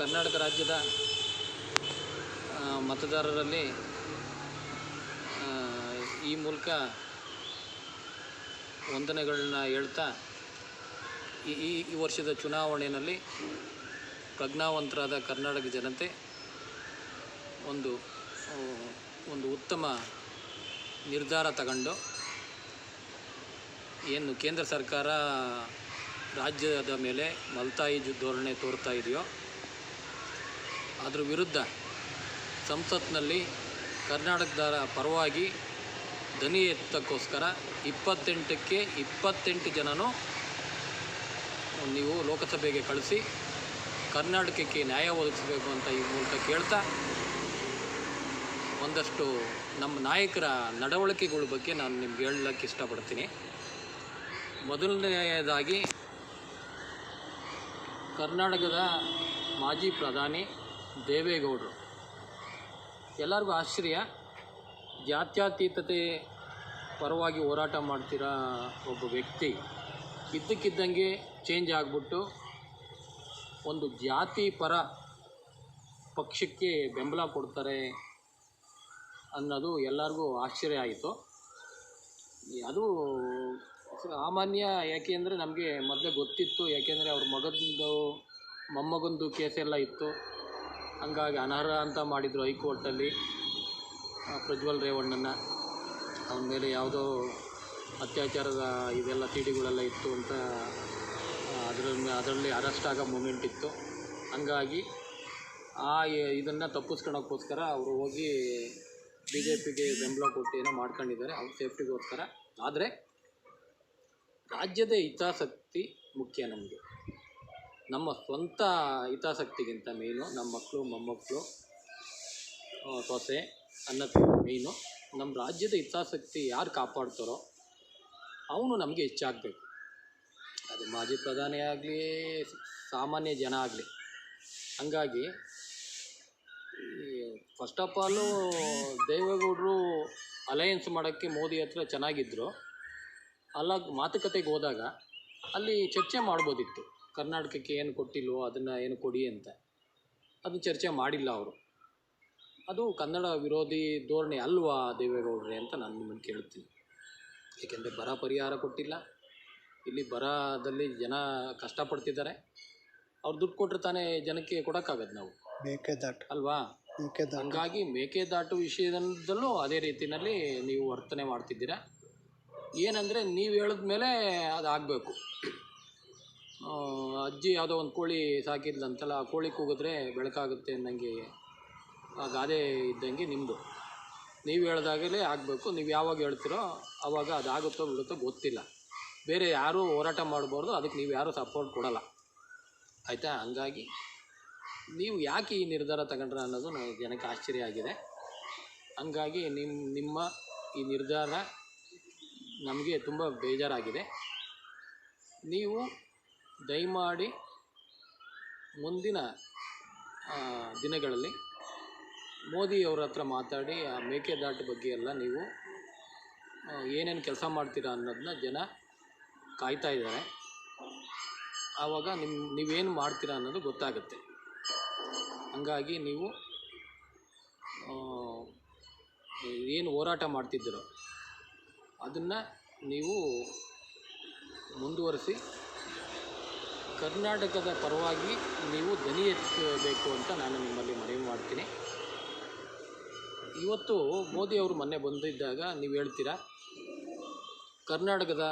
ಕರ್ನಾಟಕ ರಾಜ್ಯದ ಮತದಾರರಲ್ಲಿ ಈ ಮೂಲಕ ವಂದನೆಗಳನ್ನ ಹೇಳ್ತಾ, ಈ ಈ ವರ್ಷದ ಚುನಾವಣೆಯಲ್ಲಿ ಪ್ರಜ್ಞಾವಂತರಾದ ಕರ್ನಾಟಕ ಜನತೆ ಒಂದು ಒಂದು ಉತ್ತಮ ನಿರ್ಧಾರ ತಗೊಂಡು, ಏನು ಕೇಂದ್ರ ಸರ್ಕಾರ ರಾಜ್ಯದ ಮೇಲೆ ಮಲ್ತಾಯಿ ಧೋರಣೆ ತೋರ್ತಾ ಇದೆಯೋ ಅದ್ರ ವಿರುದ್ಧ ಸಂಸತ್ನಲ್ಲಿ ಕರ್ನಾಟಕದ ಪರವಾಗಿ ದನಿ ಎತ್ತಕ್ಕೋಸ್ಕರ ಇಪ್ಪತ್ತೆಂಟಕ್ಕೆ ಇಪ್ಪತ್ತೆಂಟು ಜನನೂ ನೀವು ಲೋಕಸಭೆಗೆ ಕಳಿಸಿ ಕರ್ನಾಟಕಕ್ಕೆ ನ್ಯಾಯ ಒದಗಿಸಬೇಕು ಅಂತ ಈ ಮೂಲಕ ಕೇಳ್ತಾ ಒಂದಷ್ಟು ನಮ್ಮ ನಾಯಕರ ನಡವಳಿಕೆಗಳ ಬಗ್ಗೆ ನಾನು ನಿಮ್ಗೆ ಹೇಳಕ್ಕೆ ಇಷ್ಟಪಡ್ತೀನಿ. ಮೊದಲನೆಯದಾಗಿ ಕರ್ನಾಟಕದ ಮಾಜಿ ಪ್ರಧಾನಿ ದೇವೇಗೌಡರು. ಎಲ್ಲರಿಗೂ ಆಶ್ಚರ್ಯ. ಜಾತ್ಯತೀತತೆ ಪರವಾಗಿ ಹೋರಾಟ ಮಾಡ್ತಿರೋ ಒಬ್ಬ ವ್ಯಕ್ತಿ ಇದ್ದಕ್ಕಿದ್ದಂಗೆ ಚೇಂಜ್ ಆಗಿಬಿಟ್ಟು ಒಂದು ಜಾತಿ ಪರ ಪಕ್ಷಕ್ಕೆ ಬೆಂಬಲ ಕೊಡ್ತಾರೆ ಅನ್ನೋದು ಎಲ್ಲರಿಗೂ ಆಶ್ಚರ್ಯ ಆಯಿತು. ಅದು ಸಾಮಾನ್ಯ ಯಾಕೆ ಅಂದರೆ ನಮಗೆ ಮೊದಲೇ ಗೊತ್ತಿತ್ತು. ಯಾಕೆಂದರೆ ಅವ್ರ ಮಗಂದು, ಮೊಮ್ಮಗಂದು ಕೇಸೆಲ್ಲ ಇತ್ತು. ಹಂಗಾಗಿ ಅನರ್ಹ ಅಂತ ಮಾಡಿದರು ಹೈಕೋರ್ಟಲ್ಲಿ ಪ್ರಜ್ವಲ್ ರೇವಣ್ಣನ ಅವನ ಮೇಲೆ ಯಾವುದೋ ಅತ್ಯಾಚಾರದ ಇದೆಲ್ಲ ಸಿಡಿಗಳೆಲ್ಲ ಇತ್ತು ಅಂತ ಅದರ ಅದರಲ್ಲಿ ಅರೆಸ್ಟ್ ಆಗೋ ಮೂಮೆಂಟ್ ಇತ್ತು. ಹಂಗಾಗಿ ಆ ಇದನ್ನು ತಪ್ಪಿಸ್ಕೊಳಕ್ಕೋಸ್ಕರ ಅವರು ಹೋಗಿ ಬಿ ಜೆ ಪಿಗೆ ಬೆಂಬಲ ಕೊಟ್ಟು ಏನೋ ಮಾಡ್ಕೊಂಡಿದ್ದಾರೆ, ಅವ್ರ ಸೇಫ್ಟಿಗೋಸ್ಕರ. ಆದರೆ ರಾಜ್ಯದ ಹಿತಾಸಕ್ತಿ ಮುಖ್ಯ ನಮಗೆ. ನಮ್ಮ ಸ್ವಂತ ಹಿತಾಸಕ್ತಿಗಿಂತ ಮೇನು ನಮ್ಮ ಮಕ್ಕಳು, ಮೊಮ್ಮಕ್ಕಳು ಸೊಸೆ ಅನ್ನೋದು ಮೇಯ್ನು ನಮ್ಮ ರಾಜ್ಯದ ಹಿತಾಸಕ್ತಿ ಯಾರು ಕಾಪಾಡ್ತಾರೋ ಅವನು ನಮಗೆ ಹೆಚ್ಚಾಗಬೇಕು. ಅದು ಮಾಜಿ ಪ್ರಧಾನಿ ಆಗಲಿ, ಸಾಮಾನ್ಯ ಜನ ಆಗಲಿ. ಹಂಗಾಗಿ ಫಸ್ಟ್ ಆಫ್ ಆಲು ದೇವೇಗೌಡರು ಅಲಯನ್ಸ್ ಮಾಡೋಕ್ಕೆ ಮೋದಿ ಹತ್ರ ಚೆನ್ನಾಗಿದ್ದರು ಅಲ್ಲ, ಮಾತುಕತೆಗೆ ಹೋದಾಗ ಅಲ್ಲಿ ಚರ್ಚೆ ಮಾಡ್ಬೋದಿತ್ತು. ಕರ್ನಾಟಕಕ್ಕೆ ಏನು ಕೊಟ್ಟಿಲ್ವೋ ಅದನ್ನು ಏನು ಕೊಡಿ ಅಂತ. ಅದು ಚರ್ಚೆ ಮಾಡಿಲ್ಲ ಅವರು. ಅದು ಕನ್ನಡ ವಿರೋಧಿ ಧೋರಣೆ ಅಲ್ವಾ ದೇವೇಗೌಡ್ರೆ ಅಂತ ನಾನು ನಿಮ್ಮನ್ನು ಕೇಳ್ತೀನಿ. ಏಕೆಂದರೆ ಬರ ಪರಿಹಾರ ಕೊಟ್ಟಿಲ್ಲ. ಇಲ್ಲಿ ಬರದಲ್ಲಿ ಜನ ಕಷ್ಟಪಡ್ತಿದ್ದಾರೆ. ಅವ್ರು ದುಡ್ಡು ಕೊಟ್ಟರೆ ತಾನೇ ಜನಕ್ಕೆ ಕೊಡೋಕ್ಕಾಗದು ನಾವು. ಮೇಕೆದಾಟು ಅಲ್ವಾ? ಮೇಕೆದಾಟು ಹಂಗಾಗಿ ಮೇಕೆದಾಟು ವಿಷಯದಲ್ಲೂ ಅದೇ ರೀತಿಯಲ್ಲಿ ನೀವು ವರ್ತನೆ ಮಾಡ್ತಿದ್ದೀರಾ. ಏನಂದರೆ ನೀವು ಹೇಳಿದ ಮೇಲೆ ಅದು ಆಗಬೇಕು ಅಜ್ಜಿ ಯಾವುದೋ ಒಂದು ಕೋಳಿ ಸಾಕಿದ್ಲಂತಲ್ಲ, ಆ ಕೋಳಿ ಕೂಗಿದ್ರೆ ಬೆಳಕಾಗುತ್ತೆ ಅನ್ನಂಗೆ ಆ ಗಾದೆ ಇದ್ದಂಗೆ ನಿಮ್ಮದು ನೀವು ಹೇಳ್ದಾಗಲೇ ಆಗಬೇಕು, ನೀವು ಯಾವಾಗ ಹೇಳ್ತೀರೋ ಆವಾಗ ಅದಾಗುತ್ತೋ ಬಿಡುತ್ತೋ ಗೊತ್ತಿಲ್ಲ. ಬೇರೆ ಯಾರೂ ಹೋರಾಟ ಮಾಡಬಾರ್ದು, ಅದಕ್ಕೆ ನೀವು ಯಾರೂ ಸಪೋರ್ಟ್ ಕೊಡಲ್ಲ. ಆಯಿತಾ? ಹಂಗಾಗಿ ನೀವು ಯಾಕೆ ಈ ನಿರ್ಧಾರ ತಗೊಂಡ್ರ ಅನ್ನೋದು ನನಗೆ ಜನಕ್ಕೆ ಆಶ್ಚರ್ಯ ಆಗಿದೆ. ಹಂಗಾಗಿ ನಿಮ್ಮ ನಿಮ್ಮ ಈ ನಿರ್ಧಾರ ನಮಗೆ ತುಂಬ ಬೇಜಾರಾಗಿದೆ. ನೀವು ದಯಮಾಡಿ ಮುಂದಿನ ದಿನಗಳಲ್ಲಿ ಮೋದಿಯವರ ಹತ್ರ ಮಾತಾಡಿ, ಆ ಮೇಕೆದಾಟು ಬಗ್ಗೆ ಎಲ್ಲ ನೀವು ಏನೇನು ಕೆಲಸ ಮಾಡ್ತೀರಾ ಅನ್ನೋದನ್ನ ಜನ ಕಾಯ್ತಾ ಇದ್ದಾರೆ. ಆವಾಗ ನಿಮ್ಮ ನೀವೇನು ಮಾಡ್ತೀರಾ ಅನ್ನೋದು ಗೊತ್ತಾಗುತ್ತೆ. ಹಂಗಾಗಿ ನೀವು ಏನು ಹೋರಾಟ ಮಾಡ್ತಿದ್ದೀರೋ ಅದನ್ನು ನೀವು ಮುಂದುವರಿಸಿ ಕರ್ನಾಟಕದ ಪರವಾಗಿ ನೀವು ಧ್ವನಿ ಎತ್ತಬೇಕು ಅಂತ ನಾನು ನಿಮ್ಮಲ್ಲಿ ಮನವಿ ಮಾಡ್ತೀನಿ. ಇವತ್ತು ಮೋದಿ ಅವರು ಮೊನ್ನೆ ಬಂದಿದ್ದಾಗ ನೀವು ಹೇಳ್ತೀರಾ, ಕರ್ನಾಟಕದ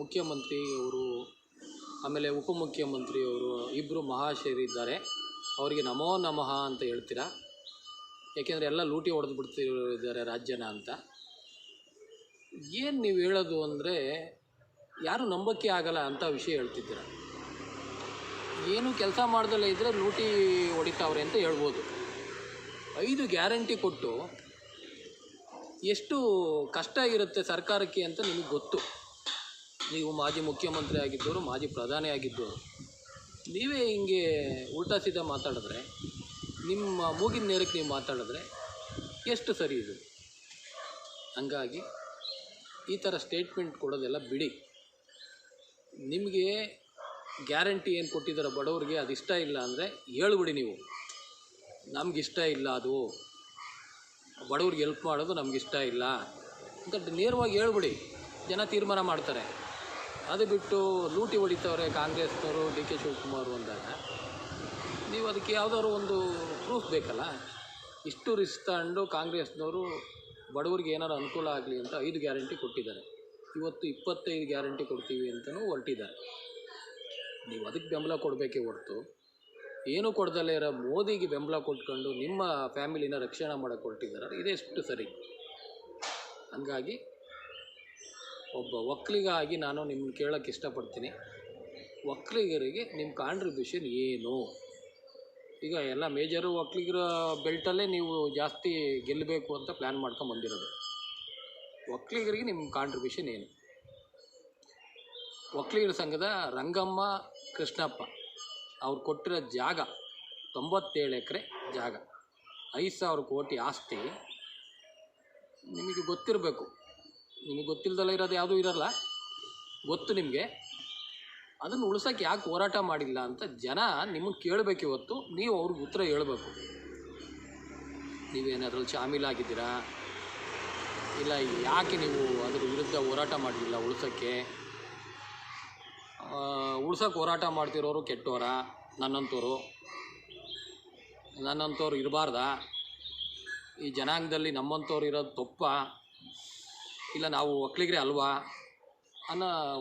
ಮುಖ್ಯಮಂತ್ರಿ ಅವರು, ಆಮೇಲೆ ಉಪಮುಖ್ಯಮಂತ್ರಿ ಅವರು ಇಬ್ಬರು ಮಹಾಶಯರಿದ್ದಾರೆ ಅವರಿಗೆ ನಮೋ ನಮಃ ಅಂತ ಹೇಳ್ತೀರಾ? ಏಕೆಂದರೆ ಎಲ್ಲ ಲೂಟಿ ಹೊಡೆದು ಬಿಡ್ತಿದ್ದಾರೆ ರಾಜ್ಯನ ಅಂತ. ಏನು ನೀವು ಹೇಳೋದು ಅಂದರೆ, ಯಾರು ನಂಬಕ್ಕೆ ಆಗಲ್ಲ ಅಂತ ವಿಷಯ ಹೇಳ್ತಿದ್ದೀರ? ಏನು ಕೆಲಸ ಮಾಡ್ದಲ್ಲೇ ಇದ್ದರೆ ಲೂಟಿ ಹೊಡಿತಾವ್ರೆ ಅಂತ ಹೇಳ್ಬೋದು. ಐದು ಗ್ಯಾರಂಟಿ ಕೊಟ್ಟು ಎಷ್ಟು ಕಷ್ಟ ಇರುತ್ತೆ ಸರ್ಕಾರಕ್ಕೆ ಅಂತ ನಿಮಗೆ ಗೊತ್ತು. ನೀವು ಮಾಜಿ ಮುಖ್ಯಮಂತ್ರಿ ಆಗಿದ್ದವರು, ಮಾಜಿ ಪ್ರಧಾನಿ ಆಗಿದ್ದವರು. ನೀವೇ ಹಿಂಗೆ ಉಲ್ಟಾ ಸೀದಾ ಮಾತಾಡಿದ್ರೆ, ನಿಮ್ಮ ಮೂಗಿನ ನೇರಕ್ಕೆ ನೀವು ಮಾತಾಡಿದ್ರೆ ಎಷ್ಟು ಸರಿ ಇದು? ಹಂಗಾಗಿ ಈ ಥರ ಸ್ಟೇಟ್ಮೆಂಟ್ ಕೊಡೋದೆಲ್ಲ ಬಿಡಿ. ನಿಮಗೆ ಗ್ಯಾರಂಟಿ ಏನು ಕೊಟ್ಟಿದ್ದಾರೆ ಬಡವ್ರಿಗೆ ಅದು ಇಷ್ಟ ಇಲ್ಲ ಅಂದರೆ ಹೇಳ್ಬಿಡಿ ನೀವು. ನಮಗಿಷ್ಟ ಇಲ್ಲ ಅದು. ಬಡವ್ರಿಗೆ ಹೆಲ್ಪ್ ಮಾಡೋದು ನಮಗಿಷ್ಟ ಇಲ್ಲ. ಅಂತ ನೇರವಾಗಿ ಹೇಳ್ಬಿಡಿ. ಜನ ತೀರ್ಮಾನ ಮಾಡ್ತಾರೆ. ಅದು ಬಿಟ್ಟು ಲೂಟಿ ಹೊಡಿತವ್ರೆ ಕಾಂಗ್ರೆಸ್ನವರು, ಡಿ ಕೆ ಶಿವಕುಮಾರ್ ಅಂದಾಗ. ನೀವು ಅದಕ್ಕೆ ಯಾವುದಾದ್ರು ಒಂದು ಪ್ರೂಫ್ ಬೇಕಲ್ಲ? ಇಷ್ಟು ರಿಸ್ಕ್ ತಗೊಂಡು ಕಾಂಗ್ರೆಸ್ನವರು ಬಡವರಿಗೆ ಏನಾರು ಅನುಕೂಲ ಆಗಲಿ ಅಂತ ಐದು ಗ್ಯಾರಂಟಿ ಕೊಟ್ಟಿದ್ದಾರೆ. ಇವತ್ತು ಇಪ್ಪತ್ತೈದು ಗ್ಯಾರಂಟಿ ಕೊಡ್ತೀವಿ ಅಂತಲೂ ಹೊರಟಿದ್ದಾರೆ. ನೀವು ಅದಕ್ಕೆ ಬೆಂಬಲ ಕೊಡಬೇಕೇ ಹೊರತು, ಏನೂ ಕೊಡ್ದಲೇ ಇರೋ ಮೋದಿಗೆ ಬೆಂಬಲ ಕೊಟ್ಕೊಂಡು ನಿಮ್ಮ ಫ್ಯಾಮಿಲಿನ ರಕ್ಷಣೆ ಮಾಡೋಕ್ಕೆ ಹೊರಟಿದ್ದಾರೆ. ಇದೆಷ್ಟು ಸರಿ? ಹಂಗಾಗಿ ಒಬ್ಬ ಒಕ್ಕಲಿಗಾಗಿ ನಾನು ನಿಮ್ಮನ್ನ ಕೇಳೋಕ್ಕೆ ಇಷ್ಟಪಡ್ತೀನಿ. ಒಕ್ಕಲಿಗರಿಗೆ ನಿಮ್ಮ ಕಾಂಟ್ರಿಬ್ಯೂಷನ್ ಏನು? ಈಗ ಎಲ್ಲ ಮೇಜರು ಒಕ್ಕಲಿಗರ ಬೆಲ್ಟಲ್ಲೇ ನೀವು ಜಾಸ್ತಿ ಗೆಲ್ಲಬೇಕು ಅಂತ ಪ್ಲ್ಯಾನ್ ಮಾಡ್ಕೊಂಡು ಬಂದಿರೋದು. ಒಕ್ಕಲಿಗರಿಗೆ ನಿಮ್ಮ ಕಾಂಟ್ರಿಬ್ಯೂಷನ್ ಏನು? ಒಕ್ಕಲಿಗರ ಸಂಘದ ರಂಗಮ್ಮ ಕೃಷ್ಣಪ್ಪ, ಅವ್ರು ಕೊಟ್ಟಿರೋ ಜಾಗ ತೊಂಬತ್ತೇಳು ಎಕರೆ ಜಾಗ. ಐದು ಸಾವಿರ ಕೋಟಿ ಆಸ್ತಿ. ನಿಮಗೆ ಗೊತ್ತಿರಬೇಕು. ನಿಮಗೆ ಗೊತ್ತಿಲ್ಲದಲ್ಲ ಇರೋದು ಯಾವುದೂ ಇರಲ್ಲ. ಗೊತ್ತು ನಿಮಗೆ. ಅದನ್ನು ಉಳ್ಸೋಕ್ಕೆ ಯಾಕೆ ಹೋರಾಟ ಮಾಡಿಲ್ಲ ಅಂತ ಜನ ನಿಮಗೆ ಕೇಳಬೇಕು ಇವತ್ತು. ನೀವು ಅವ್ರಿಗೆ ಉತ್ತರ ಹೇಳಬೇಕು. ನೀವೇನಾದ್ರಲ್ಲಿ ಶಾಮೀಲಾಗಿದ್ದೀರಾ ಇಲ್ಲ, ಯಾಕೆ ನೀವು ಅದ್ರ ವಿರುದ್ಧ ಹೋರಾಟ ಮಾಡಲಿಲ್ಲ ಉಳ್ಸೋಕ್ಕೆ ಉಳ್ಸೋಕ್ಕೆ ಹೋರಾಟ ಮಾಡ್ತಿರೋರು ಕೆಟ್ಟವರ ನನ್ನಂಥವ್ರು ನನ್ನಂಥವ್ರು ಇರಬಾರ್ದ? ಈ ಜನಾಂಗದಲ್ಲಿ ನಮ್ಮಂಥವ್ರು ಇರೋದು ತಪ್ಪ? ಇಲ್ಲ ನಾವು ಒಕ್ಕಲಿಗರೇ ಅಲ್ವಾ? ಅನ್ನೋ